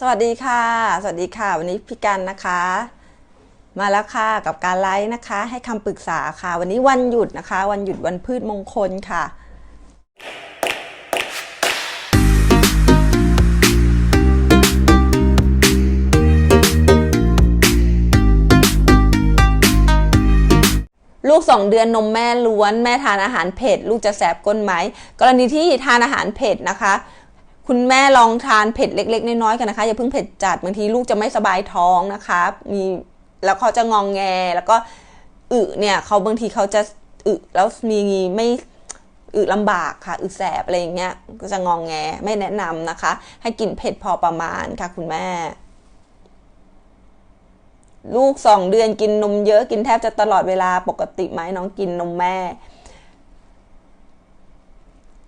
สวัสดีค่ะ สวัสดีค่ะ วันนี้พี่กันนะคะ มาแล้วค่ะกับการไลฟ์นะคะ ให้คำปรึกษาค่ะ วันนี้วันหยุดนะคะ วันหยุดวันพืชมงคลค่ะ ลูกสองเดือนนมแม่ล้วน แม่ทานอาหารเผ็ด ลูกจะแสบก้นไหม กรณีที่ทานอาหารเผ็ดนะคะ คุณแม่ลองทานเผ็ดเล็ก ๆ น้อยๆกันนะคะ อย่าเพิ่งเผ็ดจัดบางทีลูกจะไม่สบายท้องนะคะ มีแล้วเขาจะงองแงแล้วก็อึเนี่ยเขาบางทีเขาจะอึแล้วมีไม่อึลำบากค่ะอึแสบอะไรอย่างเงี้ยก็จะงองแงไม่แนะนำนะคะ ให้กินเผ็ดพอประมาณค่ะคุณแม่ ลูกสองเดือนกินนมเยอะกินแทบจะตลอดเวลาปกติไหมน้องกินนมแม่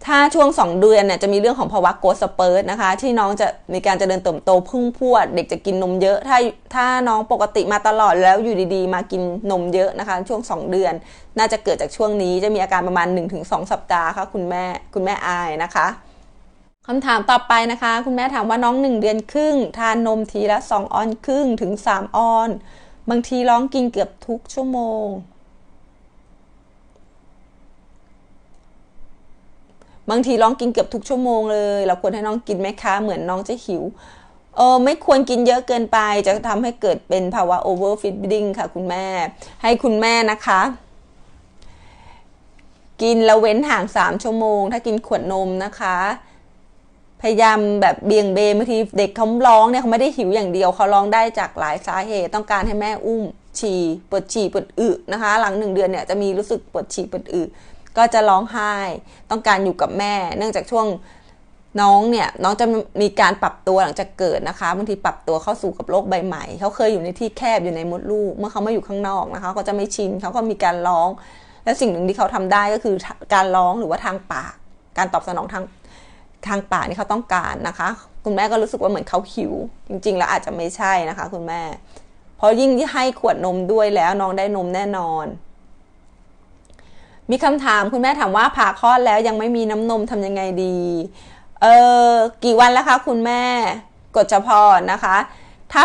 ถ้าช่วงสองเดือนเนี่ยจะมีเรื่องของภาวะโกรทสเปิร์ตนะคะ ที่น้องจะมีการจเจริญเติบโตพุ่งพวด เด็กจะกินนมเยอะ ถ้าถ้าน้องปกติมาตลอดแล้วอยู่ดีๆ มากินนมเยอะนะคะ ช่วง 2 เดือน น่าจะเกิดจากช่วงนี้จะมีอาการประมาณ 1-2 สัปดาห์ค่ะคุณแม่คุณแม่อายนะคะคำถามต่อไปนะคะ คุณแม่ถามว่าน้อง 1 เดือนครึ่ง ทานนมทีละ 2 ออนครึ่งถึง 3 ออน บางทีร้องกินเกือบทุกชั่วโมง บางทีร้องกินเกือบทุกชั่วโมงเลย เราควรให้น้องกินไหมคะ เหมือนน้องจะหิวเออไม่ควรกินเยอะเกินไป จะทำให้เกิดเป็นภาวะ overfeeding ค่ะคุณแม่ ให้คุณแม่นะคะ กินแล้วเว้นห่าง 3 ชั่วโมง ถ้ากินขวดนมนะคะ พยายามแบบเบี่ยงเบนบางทีเด็กเขาร้องเนี่ยเขาไม่ได้หิวอย่างเดียวเขาร้องได้จากหลายสาเหตุ ต้องการให้แม่อุ้มฉี่ปวดฉี่ปวดอึนะคะ หลังหนึ่งเดือนเนี่ยจะมีรู้สึกปวดฉี่ปวดอึ ก็จะร้องไห้ ต้องการอยู่กับแม่ เนื่องจากช่วงน้องเนี่ยน้องจะมีการปรับตัวหลังจากเกิดนะคะบางทีปรับตัวเข้าสู่กับโลกใบใหม่เขาเคยอยู่ในที่แคบอยู่ในมดลูก เมื่อเขามาอยู่ข้างนอกนะคะเขาจะไม่ชินเขาก็มีการร้อง และสิ่งหนึ่งที่เขาทำได้ก็คือการร้องหรือว่าทางปาก การตอบสนองทางทางปากนี่เขาต้องการนะคะ คุณแม่ก็รู้สึกว่าเหมือนเขาหิว จริง ๆ แล้วอาจจะไม่ใช่นะคะ คุณแม่เพราะยิ่งที่ให้ขวดนมด้วยแล้วน้องได้นมแน่นอน มีคำถามคุณแม่ถามว่าผ่าคลอดแล้วยังไม่มีน้ำนมทำยังไงดี เออกี่วันแล้วคะคุณแม่กดเฉพาะนะคะถ้า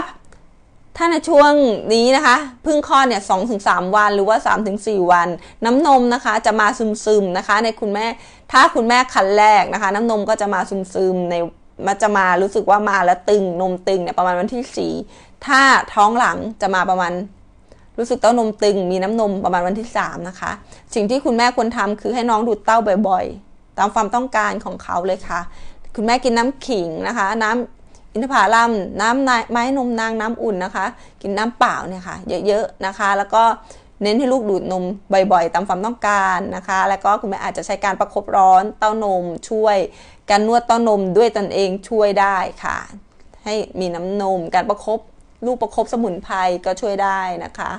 ถ้าในช่วงนี้นะคะพิ่งคลอดเนี่ยสองถึงสามวันหรือว่าสามถึงสี่วัน น้ำนมนะคะจะมาซึมๆนะคะ ในคุณแม่ถ้าคุณแม่คันแรกนะคะ น้ำนมก็จะมาซึมๆในมันจะมารู้สึกว่ามาแล้วตึงนมตึงเนี่ยประมาณวันที่สี่ถ้าท้องหลังจะมาประมาณ รู้สึกเต้านมตึง มีน้ำนมประมาณวันที่ 3 นะคะ สิ่งที่คุณแม่ควรทำคือให้น้องดูดเต้าบ่อยๆ ตามความต้องการของเขาเลยค่ะ คุณแม่กินน้ำขิงนะคะ น้ำอินทผลัมน้ำไม้นมนางน้ำอุ่นนะคะ กินน้ำเปล่าเนี่ยค่ะ เยอะๆนะคะ แล้วก็เน้นให้ลูกดูดนมบ่อยๆ ตามความต้องการนะคะ แล้วก็คุณแม่อาจจะใช้การประคบร้อนเต้านมช่วย การนวดเต้านมด้วยตนเองช่วยได้ค่ะ ให้มีน้ำนม การประคบ ลูกประคบสมุนไพรก็ช่วยได้นะคะ